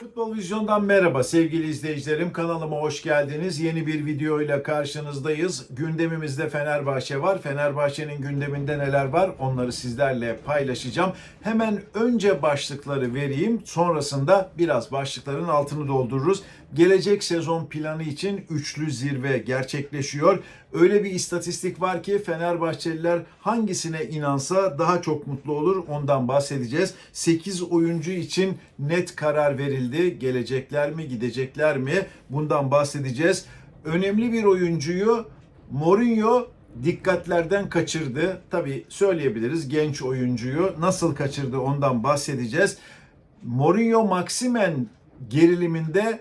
Futbol Vizyon'dan merhaba sevgili izleyicilerim. Kanalıma hoş geldiniz. Yeni bir video ile karşınızdayız. Gündemimizde Fenerbahçe var. Fenerbahçe'nin gündeminde neler var onları sizlerle paylaşacağım. Hemen önce başlıkları vereyim. Sonrasında biraz başlıkların altını doldururuz. Gelecek sezon planı için üçlü zirve gerçekleşiyor. Öyle bir istatistik var ki Fenerbahçeliler hangisine inansa daha çok mutlu olur ondan bahsedeceğiz. 8 oyuncu için net karar verildi. Gelecekler mi gidecekler mi bundan bahsedeceğiz. Önemli bir oyuncuyu Mourinho dikkatlerden kaçırdı. Tabi söyleyebiliriz genç oyuncuyu nasıl kaçırdı ondan bahsedeceğiz. Mourinho Maximen geriliminde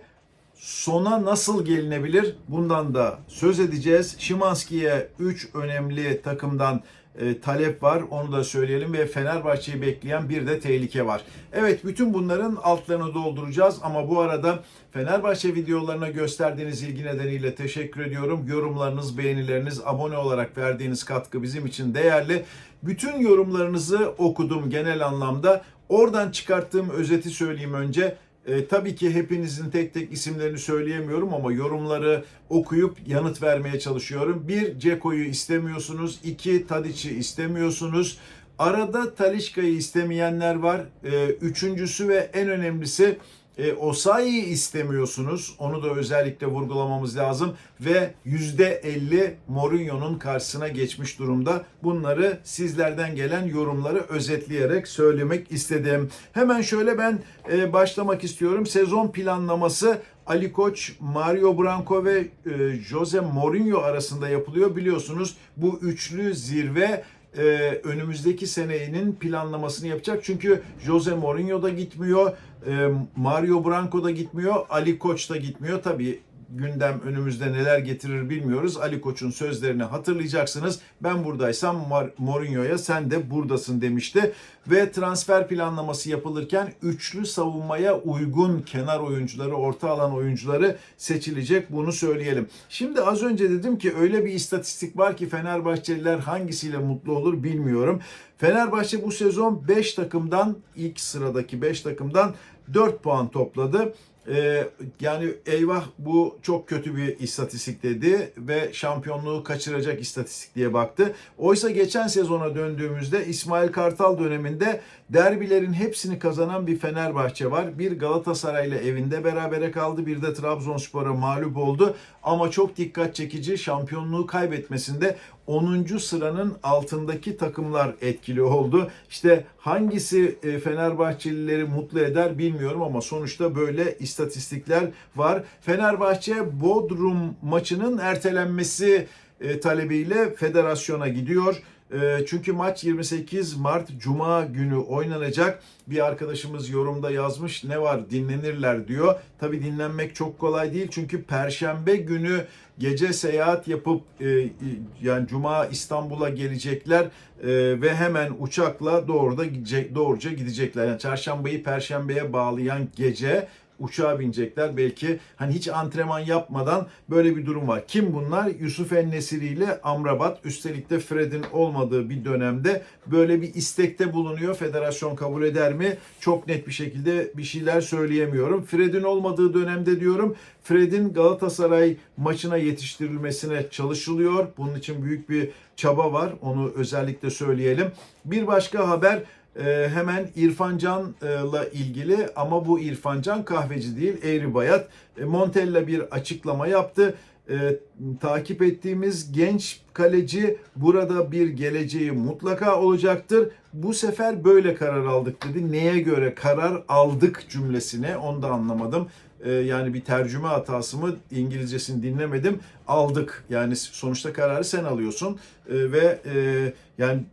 sona nasıl gelinebilir? Bundan da söz edeceğiz. Şimanski'ye 3 önemli takımdan e, talep var. Onu da söyleyelim ve Fenerbahçe'yi bekleyen bir de tehlike var. Evet bütün bunların altlarını dolduracağız ama bu arada Fenerbahçe videolarına gösterdiğiniz ilgi nedeniyle teşekkür ediyorum. Yorumlarınız, beğenileriniz, abone olarak verdiğiniz katkı bizim için değerli. Bütün yorumlarınızı okudum genel anlamda. Oradan çıkarttığım özeti söyleyeyim önce. E, tabii ki hepinizin tek tek isimlerini söyleyemiyorum ama yorumları okuyup yanıt vermeye çalışıyorum. Bir, Ceko'yu istemiyorsunuz. iki Tadic'i istemiyorsunuz. Arada Talişka'yı istemeyenler var. E, üçüncüsü ve en önemlisi e, Osayi'yi istemiyorsunuz. Onu da özellikle vurgulamamız lazım. Ve %50 Mourinho'nun karşısına geçmiş durumda. Bunları sizlerden gelen yorumları özetleyerek söylemek istedim. Hemen şöyle ben e, başlamak istiyorum. Sezon planlaması Ali Koç, Mario Branco ve e, Jose Mourinho arasında yapılıyor. Biliyorsunuz bu üçlü zirve e, önümüzdeki senenin planlamasını yapacak. Çünkü Jose Mourinho da gitmiyor, e, Mario Branco da gitmiyor, Ali Koç da gitmiyor. Tabii gündem önümüzde neler getirir bilmiyoruz. Ali Koç'un sözlerini hatırlayacaksınız. Ben buradaysam Mourinho'ya sen de buradasın demişti. Ve transfer planlaması yapılırken üçlü savunmaya uygun kenar oyuncuları, orta alan oyuncuları seçilecek. Bunu söyleyelim. Şimdi az önce dedim ki öyle bir istatistik var ki Fenerbahçeliler hangisiyle mutlu olur bilmiyorum. Fenerbahçe bu sezon 5 takımdan ilk sıradaki 5 takımdan 4 puan topladı. Ee, yani eyvah bu çok kötü bir istatistik dedi ve şampiyonluğu kaçıracak istatistik diye baktı. Oysa geçen sezona döndüğümüzde İsmail Kartal döneminde derbilerin hepsini kazanan bir Fenerbahçe var. Bir Galatasaray'la evinde berabere kaldı. Bir de Trabzonspor'a mağlup oldu. Ama çok dikkat çekici şampiyonluğu kaybetmesinde 10. sıranın altındaki takımlar etkili oldu. İşte hangisi e, Fenerbahçelileri mutlu eder bilmiyorum ama sonuçta böyle istatistikler var. Fenerbahçe Bodrum maçının ertelenmesi e, talebiyle federasyona gidiyor. E, Çünkü maç 28 Mart Cuma günü oynanacak. Bir arkadaşımız yorumda yazmış ne var dinlenirler diyor. Tabi dinlenmek çok kolay değil çünkü Perşembe günü gece seyahat yapıp e, yani Cuma İstanbul'a gelecekler e, ve hemen uçakla doğru da gidecek, doğruca gidecekler. Yani Çarşambayı Perşembe'ye bağlayan gece uçağa binecekler. Belki hani hiç antrenman yapmadan böyle bir durum var. Kim bunlar? Yusuf Ennesiri ile Amrabat. Üstelik de Fred'in olmadığı bir dönemde böyle bir istekte bulunuyor. Federasyon kabul eder mi? Çok net bir şekilde bir şeyler söyleyemiyorum. Fred'in olmadığı dönemde diyorum Fred'in Galatasaray maçına yetiştirilmesine çalışılıyor. Bunun için büyük bir çaba var. Onu özellikle söyleyelim. Bir başka haber ee, hemen İrfan Can'la ilgili ama bu İrfan Can kahveci değil Eğri Bayat. E, Montella bir açıklama yaptı. E, takip ettiğimiz genç kaleci burada bir geleceği mutlaka olacaktır. Bu sefer böyle karar aldık dedi. Neye göre karar aldık cümlesine onu da anlamadım. E, yani bir tercüme hatası mı İngilizcesini dinlemedim. Aldık yani sonuçta kararı sen alıyorsun E, ve e, yani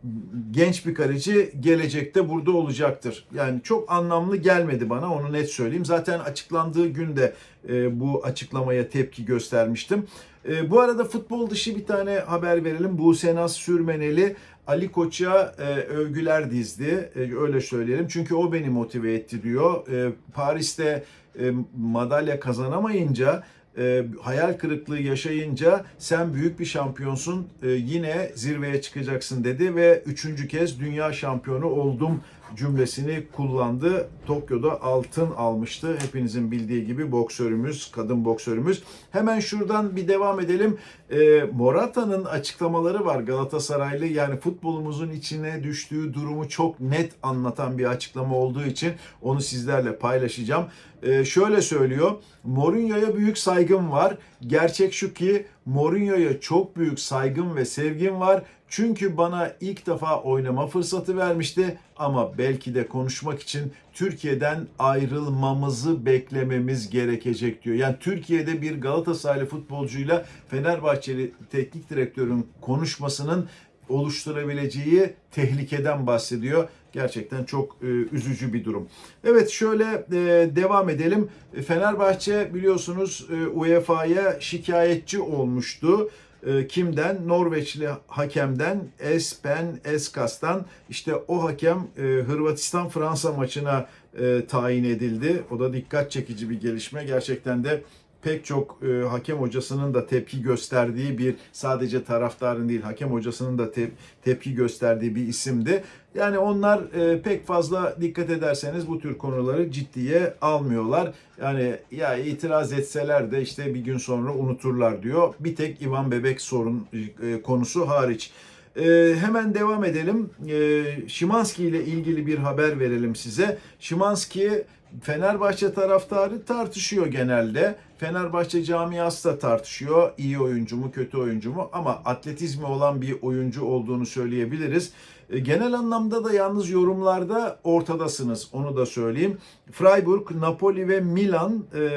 genç bir kaleci gelecekte burada olacaktır. Yani çok anlamlı gelmedi bana onu net söyleyeyim. Zaten açıklandığı günde e, bu açıklamaya tepki göstermiştim. E, bu arada futbol dışı bir tane haber verelim. Buse Naz Sürmeneli Ali Koç'a e, övgüler dizdi. E, öyle söyleyelim. Çünkü o beni motive etti diyor. E, Paris'te e, madalya kazanamayınca e, hayal kırıklığı yaşayınca sen büyük bir şampiyonsun e, yine zirveye çıkacaksın dedi ve üçüncü kez dünya şampiyonu oldum cümlesini kullandı. Tokyo'da altın almıştı. Hepinizin bildiği gibi boksörümüz, kadın boksörümüz. Hemen şuradan bir devam edelim. E, Morata'nın açıklamaları var Galatasaraylı. Yani futbolumuzun içine düştüğü durumu çok net anlatan bir açıklama olduğu için onu sizlerle paylaşacağım. E, şöyle söylüyor. Mourinho'ya büyük saygım var. Gerçek şu ki Mourinho'ya çok büyük saygım ve sevgim var. Çünkü bana ilk defa oynama fırsatı vermişti ama belki de konuşmak için Türkiye'den ayrılmamızı beklememiz gerekecek diyor. Yani Türkiye'de bir Galatasaraylı futbolcuyla Fenerbahçeli teknik direktörün konuşmasının oluşturabileceği tehlikeden bahsediyor. Gerçekten çok e, üzücü bir durum. Evet şöyle e, devam edelim. Fenerbahçe biliyorsunuz e, UEFA'ya şikayetçi olmuştu. E, kimden? Norveçli hakemden Espen Eskas'tan. İşte o hakem e, Hırvatistan-Fransa maçına e, tayin edildi. O da dikkat çekici bir gelişme. Gerçekten de pek çok e, hakem hocasının da tepki gösterdiği bir sadece taraftarın değil hakem hocasının da tep- tepki gösterdiği bir isimdi. Yani onlar e, pek fazla dikkat ederseniz bu tür konuları ciddiye almıyorlar. Yani ya itiraz etseler de işte bir gün sonra unuturlar diyor. Bir tek Ivan Bebek sorun e, konusu hariç. E, hemen devam edelim. E, Şimanski ile ilgili bir haber verelim size. Şimanski Fenerbahçe taraftarı tartışıyor genelde. Fenerbahçe camiası da tartışıyor. İyi oyuncu mu, kötü oyuncu mu? Ama atletizmi olan bir oyuncu olduğunu söyleyebiliriz. E, Genel anlamda da yalnız yorumlarda ortadasınız. Onu da söyleyeyim. Freiburg, Napoli ve Milan e,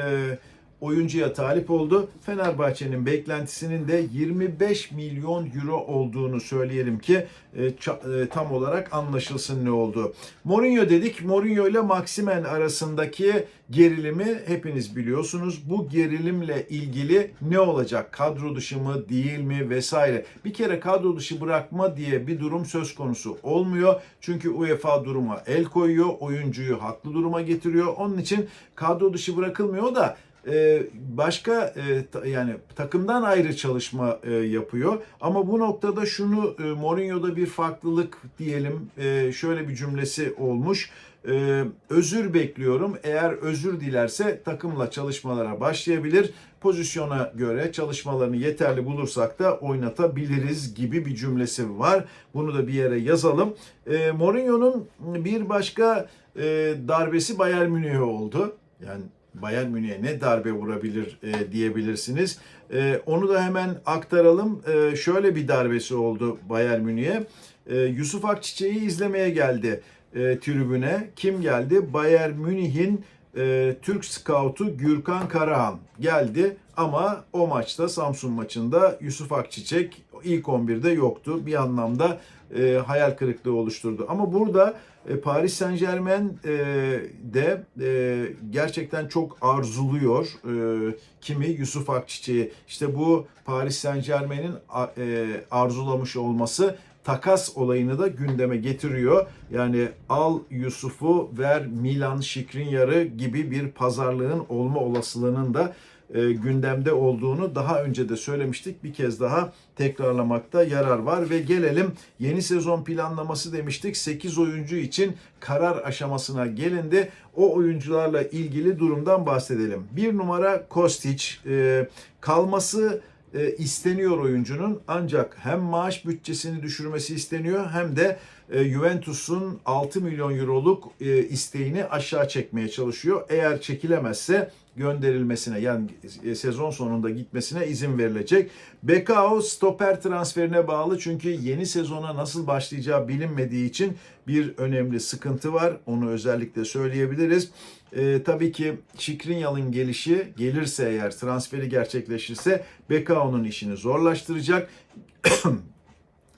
oyuncuya talip oldu. Fenerbahçe'nin beklentisinin de 25 milyon euro olduğunu söyleyelim ki e, e, tam olarak anlaşılsın ne oldu. Mourinho dedik. Mourinho ile Maximen arasındaki gerilimi hepiniz biliyorsunuz. Bu gerilimle ilgili ne olacak? Kadro dışı mı değil mi vesaire. Bir kere kadro dışı bırakma diye bir durum söz konusu olmuyor. Çünkü UEFA duruma el koyuyor. Oyuncuyu haklı duruma getiriyor. Onun için kadro dışı bırakılmıyor da e, başka e, yani takımdan ayrı çalışma e, yapıyor. Ama bu noktada şunu Mourinho'da bir farklılık diyelim şöyle bir cümlesi olmuş. Özür bekliyorum. Eğer özür dilerse takımla çalışmalara başlayabilir. Pozisyona göre çalışmalarını yeterli bulursak da oynatabiliriz gibi bir cümlesi var. Bunu da bir yere yazalım. Mourinho'nun bir başka darbesi Bayern Münih'e oldu. Yani Bayern Münih'e ne darbe vurabilir e, diyebilirsiniz. E, onu da hemen aktaralım. E, şöyle bir darbesi oldu Bayern Münih'e. E, Yusuf Akçiçek'i izlemeye geldi e, tribüne. Kim geldi? Bayern Münih'in e, Türk scoutu Gürkan Karahan geldi ama o maçta Samsun maçında Yusuf Akçiçek ilk 11'de yoktu. Bir anlamda e, hayal kırıklığı oluşturdu. Ama burada e, Paris Saint Germain e, de e, gerçekten çok arzuluyor e, kimi Yusuf Akçiçek'i. İşte bu Paris Saint Germain'in e, arzulamış olması takas olayını da gündeme getiriyor. Yani al Yusuf'u ver Milan Şikrinyar'ı gibi bir pazarlığın olma olasılığının da e, gündemde olduğunu daha önce de söylemiştik. Bir kez daha tekrarlamakta yarar var ve gelelim yeni sezon planlaması demiştik. 8 oyuncu için karar aşamasına gelindi. O oyuncularla ilgili durumdan bahsedelim. Bir numara Kostic e, kalması e, isteniyor oyuncunun ancak hem maaş bütçesini düşürmesi isteniyor hem de e, Juventus'un 6 milyon euroluk e, isteğini aşağı çekmeye çalışıyor. Eğer çekilemezse gönderilmesine yani e, sezon sonunda gitmesine izin verilecek. Bekao stoper transferine bağlı çünkü yeni sezona nasıl başlayacağı bilinmediği için bir önemli sıkıntı var. Onu özellikle söyleyebiliriz. E, tabii ki Şikrinyal'ın gelişi gelirse eğer transferi gerçekleşirse Bekao'nun işini zorlaştıracak.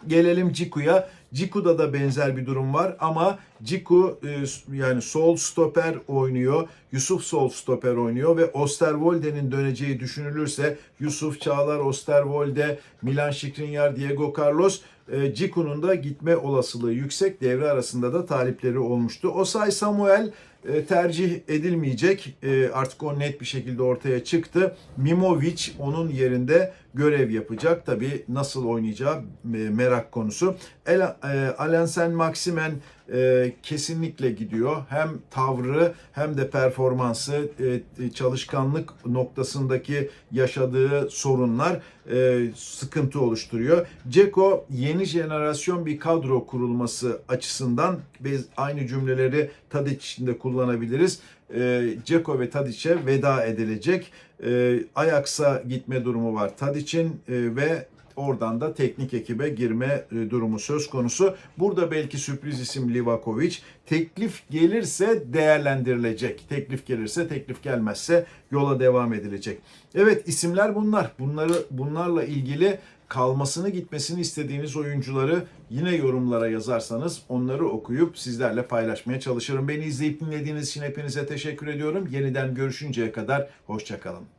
Gelelim Ciku'ya. Ciku'da da benzer bir durum var ama Ciku e, yani sol stoper oynuyor. Yusuf sol stoper oynuyor ve Osterwolde'nin döneceği düşünülürse Yusuf Çağlar, Osterwolde, Milan Skriniar, Diego Carlos e, Ciku'nun da gitme olasılığı yüksek. Devre arasında da talipleri olmuştu. Osay Samuel e, tercih edilmeyecek. E, Artık o net bir şekilde ortaya çıktı. Mimovic onun yerinde görev yapacak. Tabii nasıl oynayacağı e, merak konusu. El, e, Alensen Maximen e, kesinlikle gidiyor. Hem tavrı hem de performansı, e, çalışkanlık noktasındaki yaşadığı sorunlar e, sıkıntı oluşturuyor. Ceko yeni jenerasyon bir kadro kurulması açısından biz aynı cümleleri Tadic için de kullanabiliriz. E, Ceko ve Tadic'e veda edilecek. E, Ajax'a gitme durumu var Tadic'in e, ve oradan da teknik ekibe girme e, durumu söz konusu. Burada belki sürpriz isim Livakovic. Teklif gelirse değerlendirilecek. Teklif gelirse, teklif gelmezse yola devam edilecek. Evet isimler bunlar. Bunları bunlarla ilgili kalmasını gitmesini istediğiniz oyuncuları yine yorumlara yazarsanız onları okuyup sizlerle paylaşmaya çalışırım. Beni izleyip dinlediğiniz için hepinize teşekkür ediyorum. Yeniden görüşünceye kadar hoşçakalın.